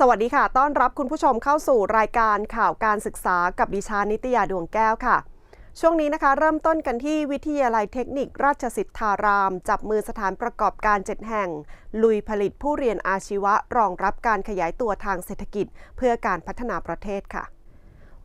สวัสดีค่ะ ต้อนรับคุณผู้ชมเข้าสู่รายการข่าวการศึกษากับดิฉันนิตยาดวงแก้วค่ะ ช่วงนี้นะคะ เริ่มต้นกันที่วิทยาลัยเทคนิคราชสิทธาราม จับมือสถานประกอบการ 7 แห่ง ลุยผลิตผู้เรียนอาชีวะรองรับการขยายตัวทางเศรษฐกิจ เพื่อการพัฒนาประเทศค่ะ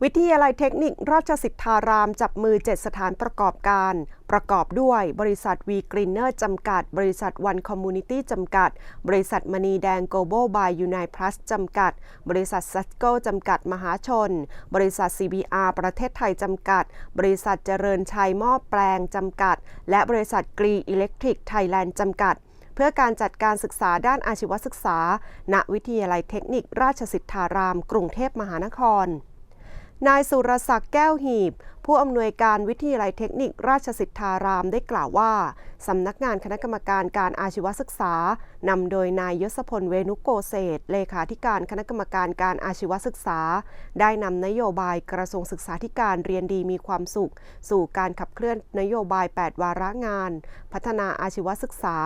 วิทยาลัยเทคนิคราชสิทธารามจับมือ 7 สถานประกอบการ ประกอบด้วยบริษัทวีกรีเนอร์จำกัด บริษัทวันคอมมูนิตี้จำกัด บริษัทมณีแดงโกลบอลบายยูไนพลัสจำกัด บริษัทซัสโกจำกัดมหาชน บริษัท CBR ประเทศไทยจำกัด บริษัทเจริญชัยหม้อแปลงจำกัด และบริษัทกรีอิเล็กทริกไทยแลนด์จำกัดเพื่อการจัดการศึกษาด้านอาชีวศึกษา ณ วิทยาลัยเทคนิคราชสิทธาราม กรุงเทพมหานคร นายสุรศักดิ์แก้วหีบ ผู้อำนวยการวิทยาลัยเทคนิคราชสิทธารามได้กล่าวว่าสำนักงานคณะกรรมการการอาชีวศึกษานำโดยนายยศพลเวนุโกเศษเลขาธิการคณะกรรมการการอาชีวศึกษา ได้นำนโยบายกระทรวงศึกษาธิการเรียนดีมีความสุข สู่การขับเคลื่อนนโยบาย 8 วาระงาน พัฒนาอาชีวศึกษา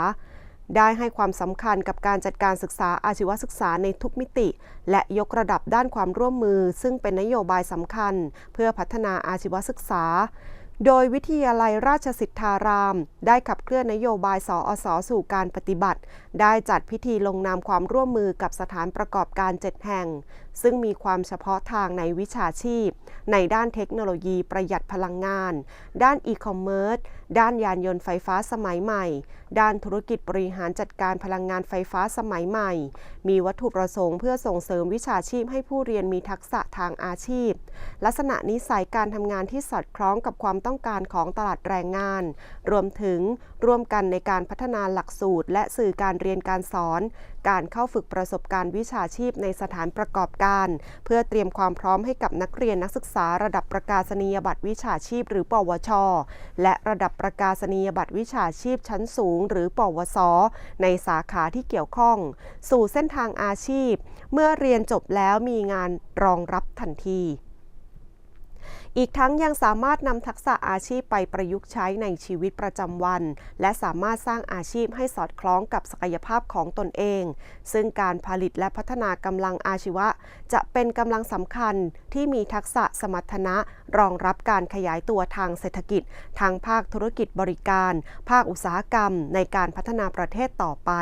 ได้ให้ความสำคัญกับการจัดการศึกษาอาชีวศึกษาในทุกมิติ และยกระดับด้านความร่วมมือ ซึ่งเป็นนโยบายสำคัญ เพื่อพัฒนาอาชีวศึกษา โดยวิทยาลัยราชสิทธาราม ได้ขับเคลื่อนนโยบายสอสอสู่การปฏิบัติ ได้จัดพิธีลงนามความร่วมมือกับสถานประกอบการ 7 แห่ง ซึ่งมีความเฉพาะทางในวิชาชีพ ในด้านเทคโนโลยีประหยัดพลังงาน ด้านอีคอมเมิร์ซ ด้านยานยนต์ไฟฟ้าสมัยใหม่ ด้านธุรกิจบริหารจัดการพลังงานไฟฟ้าสมัยใหม่ มีวัตถุประสงค์เพื่อส่งเสริมวิชาชีพให้ผู้เรียนมีทักษะทางอาชีพ ลักษณะนิสัยการทำงานที่สอดคล้องกับความต้องการของตลาดแรงงาน รวมถึงร่วมกันในการพัฒนาหลักสูตร และสื่อการเรียนการสอน การเข้าฝึกประสบการณ์วิชาชีพในสถานประกอบการการ เพื่อเตรียมความพร้อมให้กับนักเรียนนักศึกษาระดับประกาศนียบัตรวิชาชีพ หรือ ปวช และระดับประกาศนียบัตรวิชาชีพชั้นสูง หรือ ปวส ในสาขาที่เกี่ยวข้อง สู่เส้นทางอาชีพ เมื่อเรียนจบแล้วมีงานรองรับทันที อีกทั้งยังสามารถนำทักษะอาชีพไปประยุกต์ใช้ในชีวิตประจำวัน และสามารถสร้างอาชีพให้สอดคล้องกับศักยภาพของตนเอง ซึ่งการผลิตและพัฒนากำลังอาชีวะ จะเป็นกำลังสำคัญที่มีทักษะสมรรถนะ รองรับการขยายตัวทางเศรษฐกิจทางภาคธุรกิจบริการ ภาคอุตสาหกรรม ในการพัฒนาประเทศต่อไป